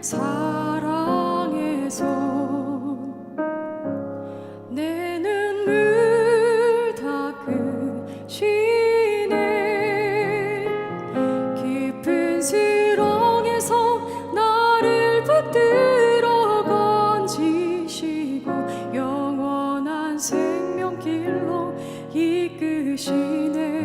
사랑의 손내 눈물 닦으시네. 깊은 수렁에서 나를 붙들어 건지시고 영원한 생명길로 이끄시네.